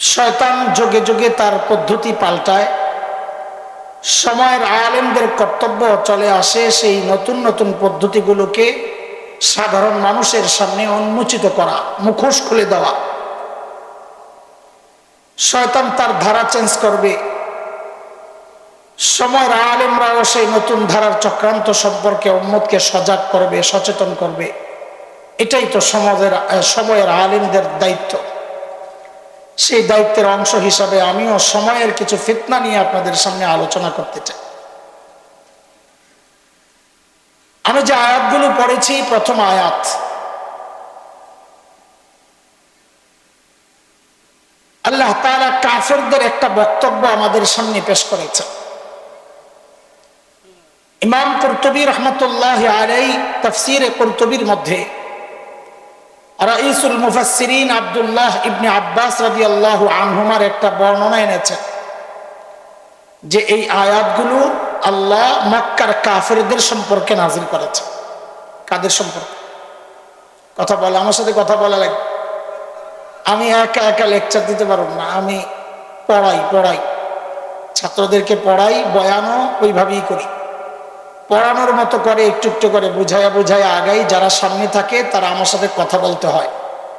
শয়তান যোগে যোগে তার পদ্ধতি পাল্টায়। সময়ের আয়ালেমদের কর্তব্য চলে আসে সেই নতুন নতুন পদ্ধতিগুলোকে সাধারণ মানুষের সামনে উন্মোচিত করা, মুখোশ খুলে দেওয়া। শয়তান তার ধারা চেঞ্জ করবে। সময়ের আলেমরাও সেই নতুন ধারার চক্রান্ত সম্পর্কে উম্মতকে সজাগ করবে, সচেতন করবে। এটাই তো সমাজের, সময়ের আলেমদের দায়িত্ব। সেই দায়িত্বের অংশ হিসাবে আমিও সময়ের কিছু ফিতনা নিয়ে আপনাদের সামনে আলোচনা করতে চাই। আমি যে আয়াতগুলো পড়েছি, প্রথম আয়াত। আল্লাহ তাআলা কাফেরদের একটা বক্তব্য আমাদের সামনে পেশ করেছে ইমাম কুরতুবী রহমতুল্লাহ আলাই তফসির কুরতুবীর মধ্যে রাইসুল মুফাসসিরিন আব্দুল্লাহ ইবনে আব্বাস রাদিয়াল্লাহু আনহুমার একটা বর্ণনা এনেছেন যে এই আয়াতগুলো আল্লাহ মক্কার কাফেরদের সম্পর্কে নাজিল করেছে। কাদের সম্পর্কে? কথা বলে, আমার সাথে কথা বলা লাগবে আমি একা একা লেকচার দিতে পারব না, আমি পড়াই পড়াই। ছাত্রদেরকে পড়াই, বয়ানও ওইভাবেই করি। পড়ানোর মতো করে একটু একটু করে বুঝাইয়া বুঝাইয়া আগাই, যারা সামনে থাকে তারা আমার সাথে কথা বলতে হয়।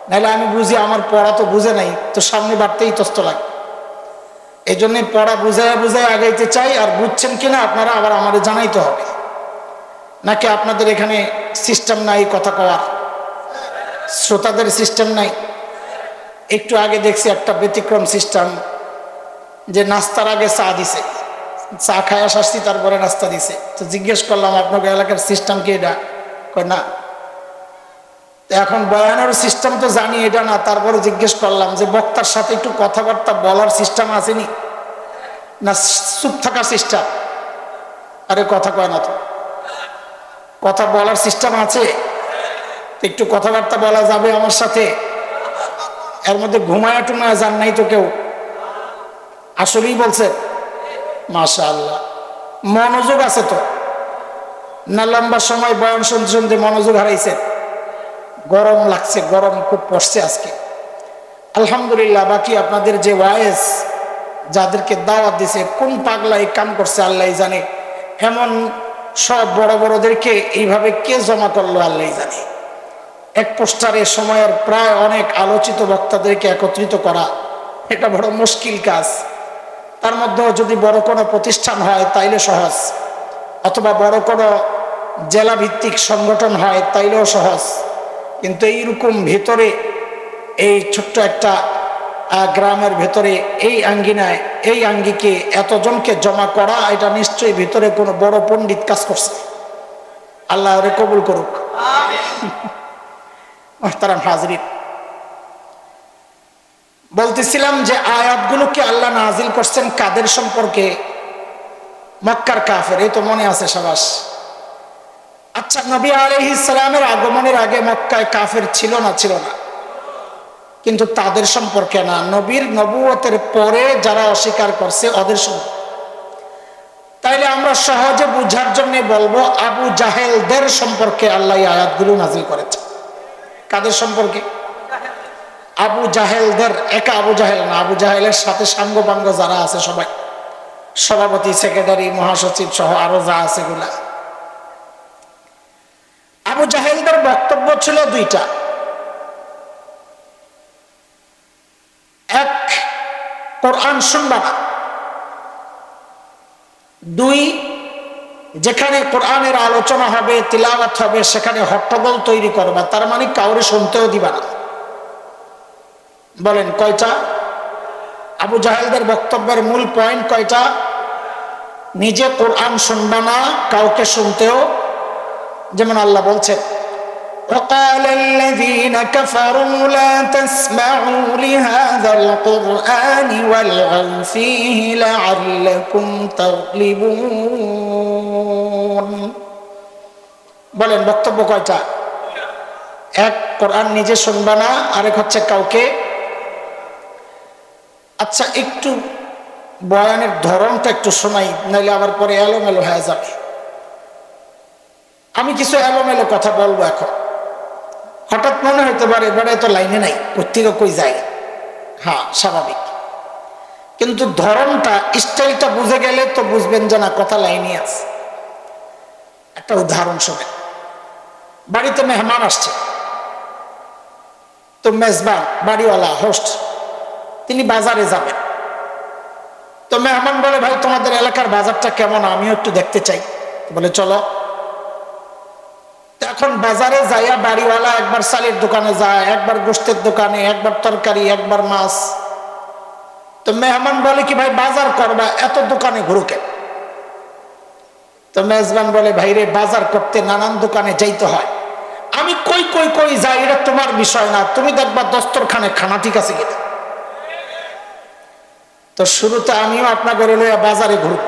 নাহলে আমি বুঝি আমার পড়া তো বুঝে নাই, তো সামনে বাড়তেই তস্ত লাগে। এই জন্য পড়া বুঝাইয়া বুঝাইয়া আগাইতে চাই, আর বুঝছেন কিনা আপনারা আবার আমাদের জানাইতে হবে। নাকি আপনাদের এখানে সিস্টেম নাই কথা কওয়ার? শ্রোতাদের সিস্টেম নাই? একটু আগে দেখছি একটা ব্যতিক্রম সিস্টেম যে নাস্তার আগে চা দিছে। চা খায় আসছি তারপরে রাস্তা দিছে। তো জিজ্ঞেস করলাম আপনাকে এলাকার সিস্টেম কি এটা? কয়, না। এখন বয়ানোর সিস্টেম তো জানি এটা না, তারপরে জিজ্ঞেস করলাম যে, বক্তার সাথে একটু কথাবার্তা বলার সিস্টেম আসেনি? না, চুপ থাকার সিস্টেম আরে, কথা কয় না তো। কথা বলার সিস্টেম আছে? একটু কথাবার্তা বলা যাবে আমার সাথে? এর মধ্যে ঘুমায়া টুমায়া যান নাই তো কেউ? আসলেই বলছে। মাশা আল্লাহ মনোযোগ আছে তো? না লম্বা সময় বয়ান শুনতে শুনতে মনোযোগ হারাইছে গরম লাগছে, গরম খুব পড়ছে আজকে। আলহামদুলিল্লাহ, বাকি আপনাদের যে ওয়াইস যাদেরকে দাওয়াত দিছে, কোন পাগলা এই কাম করছে আল্লাহ জানে। এমন সব বড় বড়দেরকে এইভাবে কে জমা করল আল্লাহ জানে। এক পোস্টারে সময়ের প্রায় অনেক আলোচিত বক্তাদেরকে একত্রিত করা, এটা বড় মুশকিল কাজ। তার মধ্যেও যদি বড় কোনো প্রতিষ্ঠান হয় তাইলে সহজ। অথবা বড় কোনো জেলা ভিত্তিক সংগঠন হয় তাইলেও সহজ। কিন্তু এইরকম ভেতরে এই ছোট্ট একটা গ্রামের ভেতরে এই আঙ্গিনায় এই আঙ্গিকে এতজনকে জমা করা এটা নিশ্চয়ই ভিতরে কোনো বড় পণ্ডিত কাজ করছে। আল্লাহ ওরে কবুল করুক। মোহতারাম হাজরিন। বলতেছিলাম যে আয়াতগুলোকে আল্লাহ নাজিল করছেন কাদের সম্পর্কে? মক্কার কাফের, এই তো মনে আছে সবাস। আচ্ছা নবী সালামের আগমনের আগে মক্কায় কাফের ছিল না ছিল না। কিন্তু তাদের সম্পর্কে না, নবীর নবুয়তের পরে যারা অস্বীকার করছে, ওদের সম্পর্কে তাইলে আমরা সহজে বুঝার জন্য বলব, আবু জাহেলদের সম্পর্কে আল্লাহ আয়াতগুলো নাজিল করেছে কাদের সম্পর্কে? আবু জাহেলদের একা আবু জাহেল না, আবু জাহেলের সাথে সাঙ্গ সাঙ্গপাঙ্গ যারা আছে সবাই। সভাপতি, সেক্রেটারি, মহাসচিব সহ আরও যা আছে গুলা আবু জাহেলদের বক্তব্য ছিল দুইটা। এক, কোরআন শুনবা না। দুই, যেখানে কোরআনের আলোচনা হবে, তিলাওয়াত হবে, সেখানে হট্টগোল তৈরি করবা, তার মানে কাউরে শুনতেও দিবা না। বলেন কয়টা আবু জাহেলদের বক্তব্যের মূল পয়েন্ট কয়টা নিজে কোরআন শুনবা না কাউকে শুনতেও যেমন আল্লাহ বলছেন وقال الذين كفروا لا تسمعوا لهذا القرآن والغوا فيه لعلكم تغلبون বলেন বক্তব্য কয়টা এক কোরআন নিজে শুনবা না আরেক হচ্ছে কাউকে আচ্ছা একটু বয়ানের ধরনটা একটু শোনাই, নাহলে আবার পরে এলোমেলো হয়ে যাবে। আমি কিছু এলোমেলো কথা বলব এখন। হঠাৎ মনে হতে পারে, এবারে তো লাইনে নাই কোথেকে কই যায়? হ্যাঁ স্বাভাবিক। কিন্তু ধরনটা, স্টাইলটা বুঝে গেলে তো বুঝবেন যে না, কথা লাইনে আছে। একটা উদাহরণ শোনেন। বাড়িতে মেহমান আসছে। তো মেজবান, বাড়িওয়ালা, হোস্ট তিনি বাজারে যাবেন। তো মেহমান বলে, ভাই, তোমাদের এলাকার বাজারটা কেমন? আমিও একটু দেখতে চাই। বলে, চলো। এখন বাজারে যাইয়া বাড়িওয়ালা একবার চালের দোকানে যায়, একবার গোস্তের দোকানে, একবার তরকারি, একবার মাছ। তো মেহমান বলে কি, ভাই, বাজার করবা, এত দোকানে ঘুরুকে তো মেজবান বলে, ভাই রে, বাজার করতে নানান দোকানে যাইতে হয়। আমি কই কই কই যাই, এটা তোমার বিষয় না। তুমি দেখবা দস্তরখানে খানা ঠিক আছে কিনা? তো শুরুতে আমিও আপনাকে লইয়া বাজারে ঘুরব।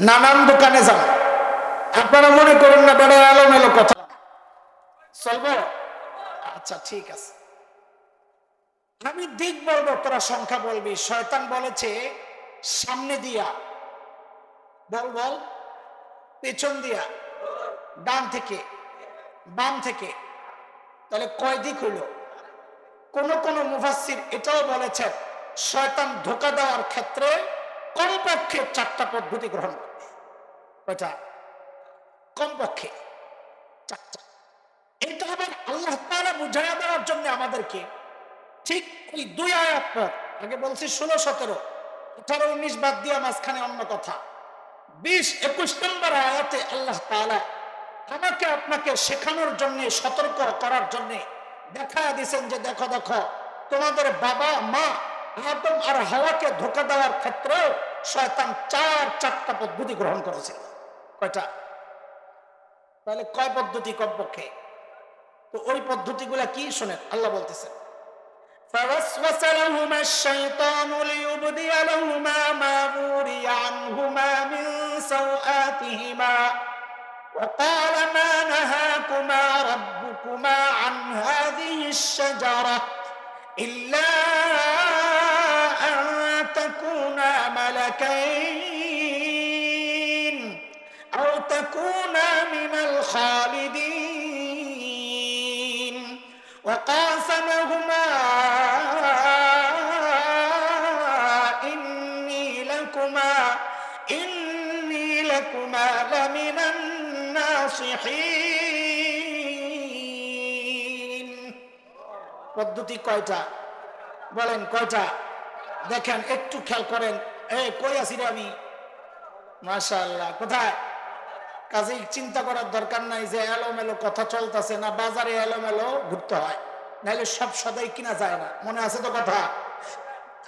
নানান দোকানে যাব। আপনারা মনে করেন না বেড়ে এলোমেলো কথা। চলবো? আচ্ছা ঠিক আছে। আমি দিক বলব, তোরা সংখ্যা বলবি। শয়তান বলেছে, সামনে দিয়া। বল বল। পেছন দিয়া। ডান থেকে। বাম থেকে। তাহলে কয় দিক হইল কোন কোন মুফাসির এটাও বলেছেন শয়তান ধোকা দেওয়ার ক্ষেত্রে কমপক্ষে চারটা পদ্ধতি গ্রহণ করবে কয়টা? কমপক্ষে চারটা। এটা আবার আল্লাহ তাআলা বুঝাইয়া দেওয়ার জন্য আমাদেরকে ঠিক ওই দুই আয়াত পর, আগে বলছি ষোলো, সতেরো, আঠারো, উনিশ বাদ দিয়া মাঝখানে অন্য কথা। বিশ, একুশ নম্বর আয়াতে আল্লাহ তাআলা আমাকে আপনাকে শেখানোর জন্য, সতর্ক করার জন্য দেখা দিয়েছেন যে দেখো দেখো, তোমাদের বাবা মা আদম আর হাওয়াকে ধোকা দেওয়ার ক্ষেত্রে শয়তান চার চারটা পদ্ধতি গ্রহণ করেছিল কয়টা তাহলে কয় পদ্ধতি কমপক্ষে তো ওই পদ্ধতিগুলা কি শোনেন আল্লাহ বলতেছেন فوسوس لهما الشيطان ليبدي لهما ما وري عنهما من سوآتهما وقال ما نهاكما ربكما عن هذه الشجرة إلا أن تكونا ملكين أو تكونا من الخالدين وقاسمهما إني لكما إني لكما لمن الناصحين পদ্ধতি কয়টা বলেন কয়টা দেখেন, একটু খেয়াল করেন। এ, কই আছি রে আমি? মাশাআল্লাহ, কোথায়? কাজেই চিন্তা করার দরকার নাই যে এলোমেলো কথা চলতেছে না, বাজারে এলোমেলো ঘুরতে হয়। নাহলে সব সদাই কিনা যায় না। মনে আছে তো কথা?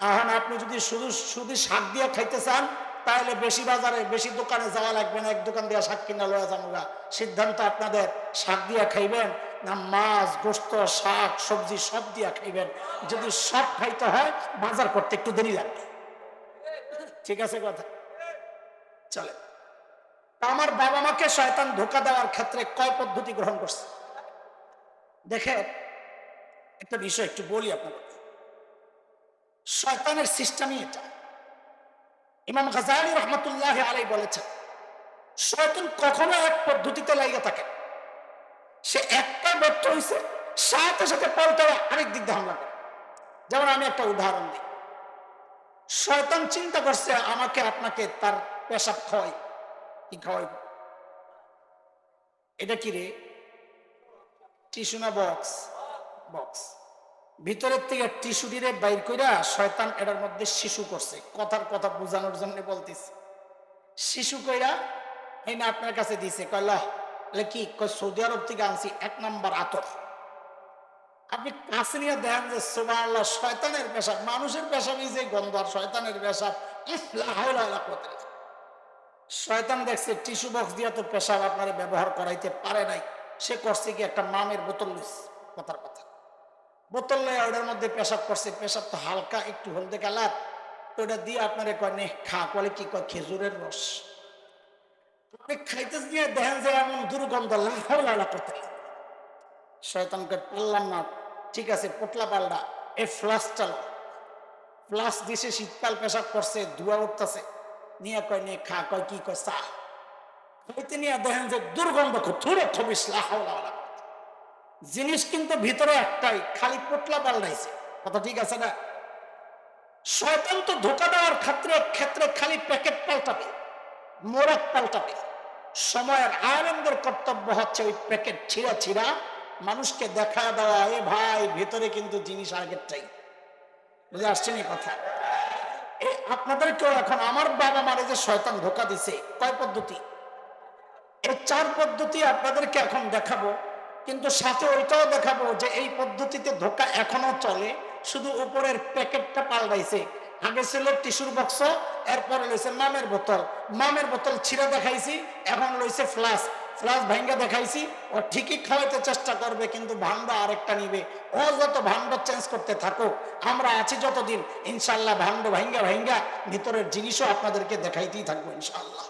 এখন আপনি যদি শুধু শুধু শাক দিয়ে খাইতে চান, তাহলে বেশি বাজারে, বেশি দোকানে যাওয়া লাগবে না। এক দোকান দিয়ে শাক কিনা লয়া যাব সিদ্ধান্ত আপনাদের, শাক দিয়ে খাইবেন না মাছ, গোস্ত, শাক, সবজি সব দিয়া খাইবেন। যদি সব খাইতে হয়, বাজার করতে একটু দেরি লাগবে। ঠিক আছে কথা? চলে। আমার বাবা মাকে শয়তান ধোকা দেওয়ার ক্ষেত্রে কয় পদ্ধতি গ্রহণ করছে? দেখে একটা বিষয় একটু বলি আপনাদের শয়তানের সিস্টেমই এটা। ইমাম গাজালি রহমতুল্লাহ আলাই বলেছেন, শয়তান কখনো এক পদ্ধতিতে লাগিয়ে থাকে সে একটা ব্যর্থ হয়েছে সাথে সাথে পাল্টা আরেক দিক দিয়ে হামলা করে। যেমন আমি একটা উদাহরণ দিই। শয়তান চিন্তা করছে, আমাকে আপনাকে তার পেশাব খাওয়াই, কি খাওয়াই এটা কি রে? টিস্যু না বক্স? বক্স। ভিতরের থেকে টিস্যু দিয়ে বাইর কইরা শয়তান এটার মধ্যে শিশু করছে, কথার কথা বোঝানোর জন্য বলতেছে। শিশু কইরা, এই না আপনার কাছে দিছে কয়ল কি সৌদি আরব থেকে আনছি? এক নাম্বার আতর। আপনি কাছে নিয়ে যে সোমা আল্লাহ শয়তানের পেশাব, মানুষের পেশাবই যে গন্ধ, আর শয়তানের পেশাব। শয়তান দেখছে, টিস্যু বক্স দিয়ে তো পেশাব আপনারা ব্যবহার করাইতে পারে নাই। সে করছে কি, একটা মামের বোতল কথার কথা। বোতল লয়ে ওটার মধ্যে পেশাব করছে, পেশাব তো হালকা, একটু হলদে কালার। ওটা দিয়ে আপনারে কয়, নে, খা। কলে কি কয়, খেজুরের রস। শীতকাল পেশাব করছে, ধোয়া উঠতেছে। নিয়ে কয়, নিয়ে খা, কয়, কি কয়, চা। খাইতে নিয়ে দেখেন যে দুর্গন্ধ থুরে থবিস লাহাওলা জিনিস কিন্তু ভিতরে একটাই, খালি পোটলা পাল্টাইছে কথা ঠিক আছে না? শয়তান তো ধোকা দেওয়ার ক্ষেত্রে ক্ষেত্রে খালি প্যাকেট পাল্টাবে। মোড়ক পাল্টাবে সময়ের আনন্দের কর্তব্য হচ্ছে ওই প্যাকেট ছিঁড়া ছিঁড়া মানুষকে দেখা দেওয়া, এ ভাই, ভেতরে কিন্তু জিনিস আগেরটাই বুঝে আসছেন এই কথা? এ, আপনাদেরকেও এখন আমার বাবা মারে যে শয়তান ধোকা দিছে, কয় পদ্ধতি? এই চার পদ্ধতি আপনাদেরকে এখন দেখাবো, কিন্তু সাথে ওইটাও দেখাবো যে এই পদ্ধতিতে ধোকা এখনও চলে, শুধু উপরের প্যাকেটটা পাল্টাইছে। আগে ছিল টিস্যুর বক্স, এরপরে লইছে মামের বোতল। মামের বোতল ছিঁড়ে দেখাইছি, এখন লইছে ফ্লাস। ফ্লাস ভাঙ্গা দেখাইছি, ও ঠিকই খাওয়াইতে চেষ্টা করবে, কিন্তু ভান্ডা আরেকটা নিবে। ও যত ভান্ড চেঞ্জ করতে থাকো আমরা আছি যতদিন, ইনশাল্লাহ ভান্ড ভাঙ্গা ভাঙ্গা ভিতরের জিনিসও আপনাদেরকে দেখাইতেই থাকব, ইনশাল্লাহ।